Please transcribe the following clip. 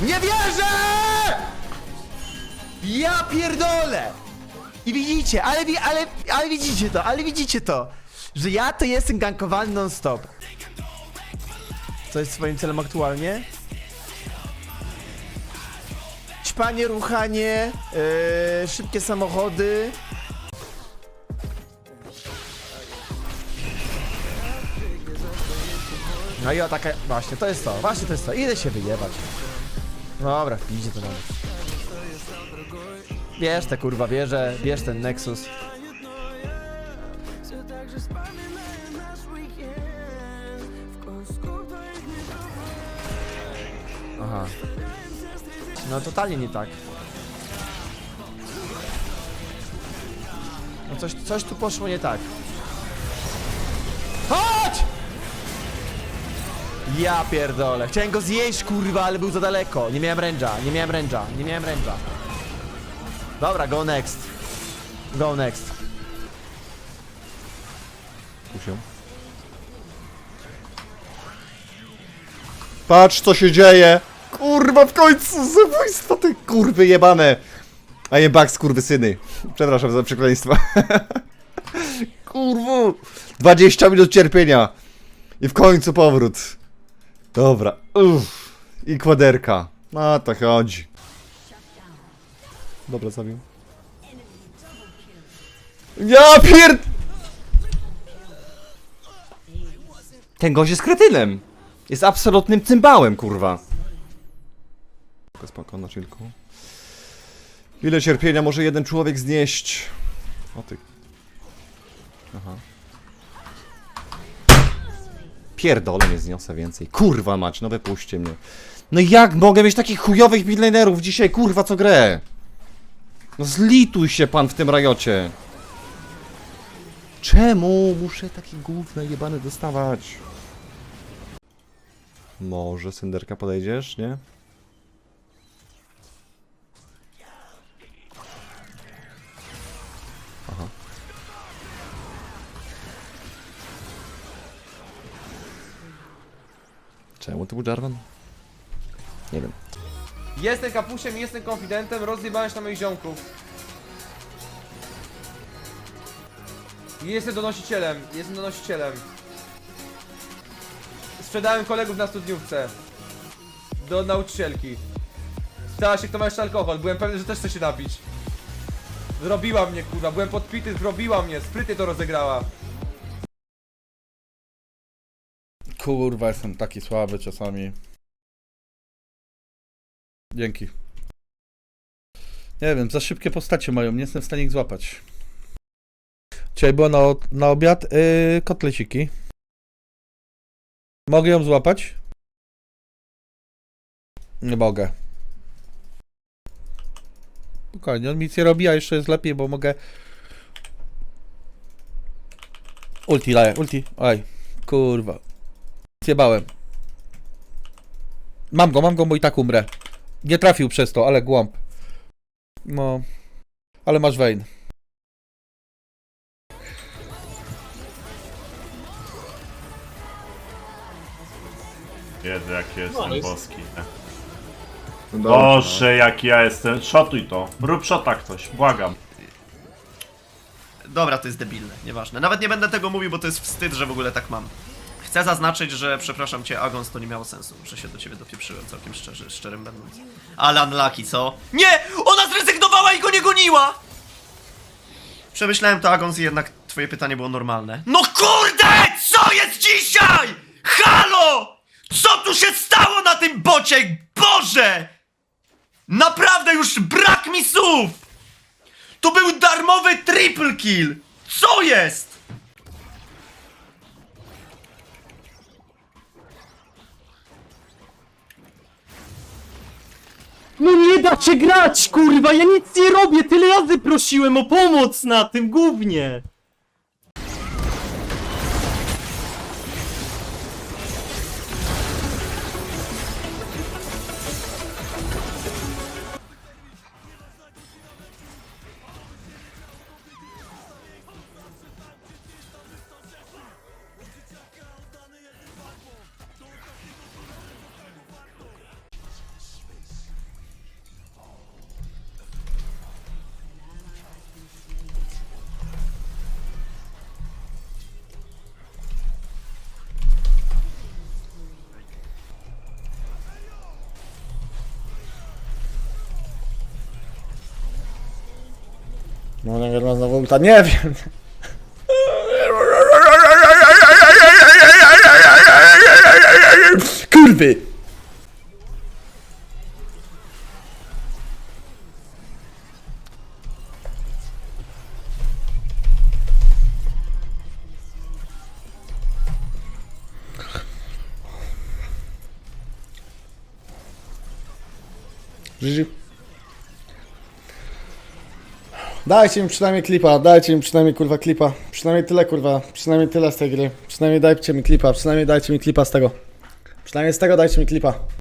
Nie wierzę! Ja pierdolę! I widzicie, ale, ale, ale widzicie to, ale widzicie to, że ja to jestem gankowany non-stop. Co jest swoim celem aktualnie? Ćpanie, ruchanie, yy, szybkie samochody. No i o taka, właśnie, to jest to, właśnie to jest to, idę się wyjebać. Dobra, idzie to nawet. Bierz te kurwa wieże, bierz ten Nexus. Aha. No totalnie nie tak. No coś, coś tu poszło nie tak. Ja pierdolę. Chciałem go zjeść, kurwa, ale był za daleko. Nie miałem ręża, nie miałem ręża, nie miałem ręża. Dobra, go next. Go next. Kusią. Patrz co się dzieje! Kurwa w końcu zabójstwo te kurwy jebane! A nie bak kurwy syny. Przepraszam za przekleństwa. Kurwu! 20 minut cierpienia. I w końcu powrót. Dobra. Uff. I kładerka. No to chodzi. Dobra, zabił. Ja pierd... Ten gość jest kretynem. Jest absolutnym cymbałem, kurwa. Spoko, Spoko, na chillku. Ile cierpienia może jeden człowiek znieść? O ty. Aha. Pierdolę nie zniosę więcej. Kurwa mać, no wypuśćcie mnie. No jak mogę mieć takich chujowych milionerów dzisiaj, kurwa, co grę? No zlituj się pan w tym rajocie. Czemu muszę takie gówno jebane dostawać? Może Synderka podejdziesz, nie? Czemu to był Jarvan? Nie wiem. Jestem kapusiem, jestem konfidentem, rozjebałeś na moich ziomków. Jestem donosicielem, jestem donosicielem. Sprzedałem kolegów na studniówce. Do nauczycielki. Stała się kto ma jeszcze alkohol, byłem pewny, że też chce się napić. Zrobiła mnie kurwa, byłem podpity, zrobiła mnie, sprytnie to rozegrała. Kurwa, jestem taki słaby czasami. Dzięki. Nie wiem, za szybkie postacie mają, nie jestem w stanie ich złapać. Dzisiaj było na, na obiad yy, kotleciki. Mogę ją złapać? Nie mogę. Spokojnie, on nic nie robi, a jeszcze jest lepiej, bo mogę... Ulti daję, ulti. Oj, kurwa. Zjebałem. Mam go, mam go, bo i tak umrę. Nie trafił przez to, ale głąb. No. Ale masz Wayne. Jezu, jaki jestem jest- boski. nie? Boże, jaki ja jestem. Szotuj to. Rób szota ktoś, błagam. Dobra, to jest debilne, nieważne. Nawet nie będę tego mówił, bo to jest wstyd, że w ogóle tak mam. Chcę zaznaczyć, że przepraszam cię, Agons, to nie miało sensu, że się do ciebie dopieprzyłem, całkiem szczerze, szczerym będąc. Ale unlucky, co? Nie! Ona zrezygnowała i go nie goniła! Przemyślałem to, Agons, i jednak twoje pytanie było normalne. No kurde! Co jest dzisiaj? Halo! Co tu się stało na tym bocie? Boże! Naprawdę już brak mi słów! To był darmowy triple kill! Co jest? No nie da się grać, kurwa! Ja nic nie robię! Tyle razy prosiłem o pomoc na tym gównie! No nie wiem, znowu ulta, nie wiem. Kurwy! GG. Dajcie mi przynajmniej klipa, dajcie mi przynajmniej kurwa klipa. Przynajmniej tyle kurwa, przynajmniej tyle z tej gry. Przynajmniej dajcie mi klipa, przynajmniej dajcie mi klipa z tego. Przynajmniej z tego dajcie mi klipa.